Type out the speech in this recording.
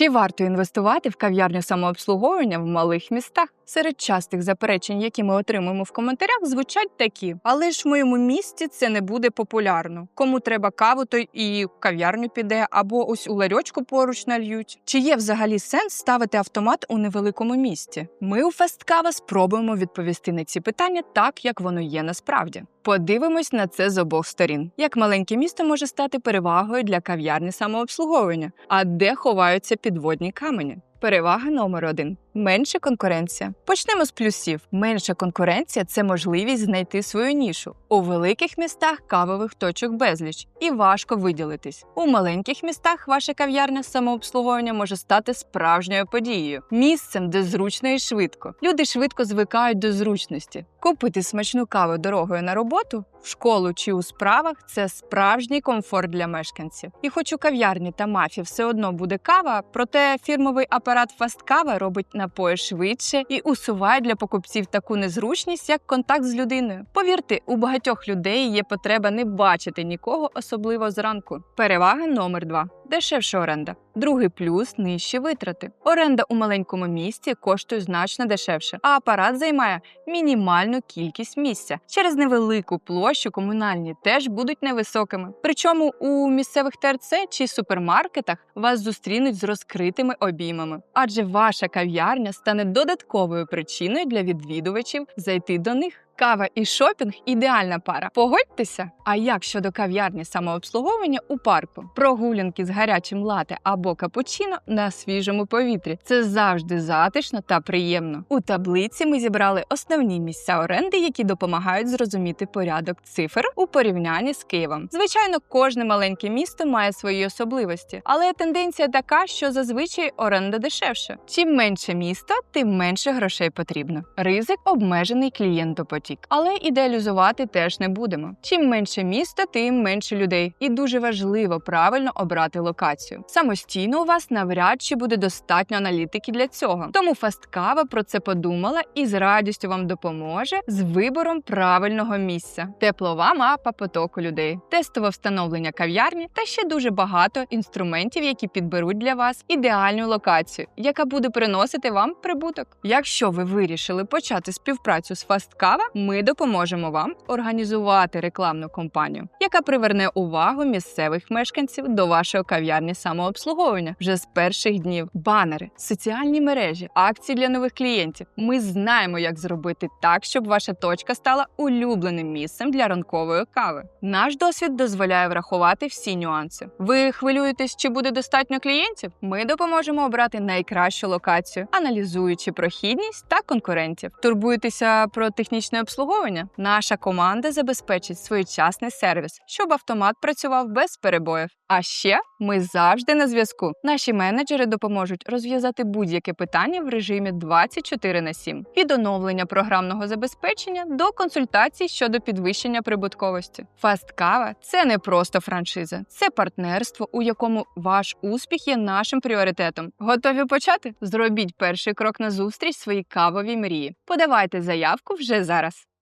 Чи варто інвестувати в кав'ярню самообслуговування в малих містах? Серед частих заперечень, які ми отримуємо в коментарях, звучать такі: але ж в моєму місті це не буде популярно. Кому треба каву, той і в кав'ярню піде, або ось у ларьочку поруч нальють. Чи є взагалі сенс ставити автомат у невеликому місті? Ми у Фесткава спробуємо відповісти на ці питання так, як воно є насправді. Подивимось на це з обох сторін. Як маленьке місто може стати перевагою для кав'ярні самообслуговування, а де ховаються підводні камені? Перевага номер один менша конкуренція. Почнемо з плюсів. Менша конкуренція це можливість знайти свою нішу. У великих містах кавових точок безліч і важко виділитись. У маленьких містах ваша кав'ярня самообслуговування може стати справжньою подією, місцем, де зручно і швидко. Люди швидко звикають до зручності. Купити смачну каву дорогою на роботу, в школу чи у справах це справжній комфорт для мешканців. І хоч у кав'ярні та мафі все одно буде кава, проте фірмовий апарат фасткава робить напої швидше і усуває для покупців таку незручність, як контакт з людиною. Повірте, у багатьох людей є потреба не бачити нікого, особливо зранку. Перевага номер два. Дешевша оренда. Другий плюс нижчі витрати. Оренда у маленькому місті коштує значно дешевше, а апарат займає мінімальну кількість місця. Через невелику площу комунальні теж будуть невисокими. Причому у місцевих ТРЦ чи супермаркетах вас зустрінуть з розкритими обіймами, адже ваша кав'ярня стане додатковою причиною для відвідувачів зайти до них. Кава і шопінг ідеальна пара. Погодьтеся. А як щодо кав'ярні самообслуговування у парку? Прогулянки з гарячим лате або капучино на свіжому повітрі. Це завжди затишно та приємно. У таблиці ми зібрали основні місця оренди, які допомагають зрозуміти порядок цифр у порівнянні з Києвом. Звичайно, кожне маленьке місто має свої особливості, але тенденція така, що зазвичай оренда дешевше. Чим менше місто, тим менше грошей потрібно. Ризик обмежений клієнтопотік. Але ідеалізувати теж не будемо. Чим менше місто, тим менше людей. І дуже важливо правильно обрати локацію. Самостійно у вас навряд чи буде достатньо аналітики для цього. Тому фасткава про це подумала і з радістю вам допоможе з вибором правильного місця. Теплова мапа потоку людей, тестове встановлення кав'ярні та ще дуже багато інструментів, які підберуть для вас ідеальну локацію, яка буде приносити вам прибуток. Якщо ви вирішили почати співпрацю з фасткава, ми допоможемо вам організувати рекламну кампанію, яка приверне увагу місцевих мешканців до вашої кав'ярні самообслуговування вже з перших днів. Банери, соціальні мережі, акції для нових клієнтів. Ми знаємо, як зробити так, щоб ваша точка стала улюбленим місцем для ранкової кави. Наш досвід дозволяє врахувати всі нюанси. Ви хвилюєтесь, чи буде достатньо клієнтів? Ми допоможемо обрати найкращу локацію, аналізуючи прохідність та конкурентів. Турбуєтеся про технічне обслуговування? Наша команда забезпечить своєчасний сервіс, щоб автомат працював без перебоїв. А ще ми завжди на зв'язку. Наші менеджери допоможуть розв'язати будь-яке питання в режимі 24 на 7. від оновлення програмного забезпечення до консультацій щодо підвищення прибутковості. Фасткава це не просто франшиза, це партнерство, у якому ваш успіх є нашим пріоритетом. Готові почати? Зробіть перший крок на зустріч своїй кавовій мрії. Подавайте заявку вже зараз. ます。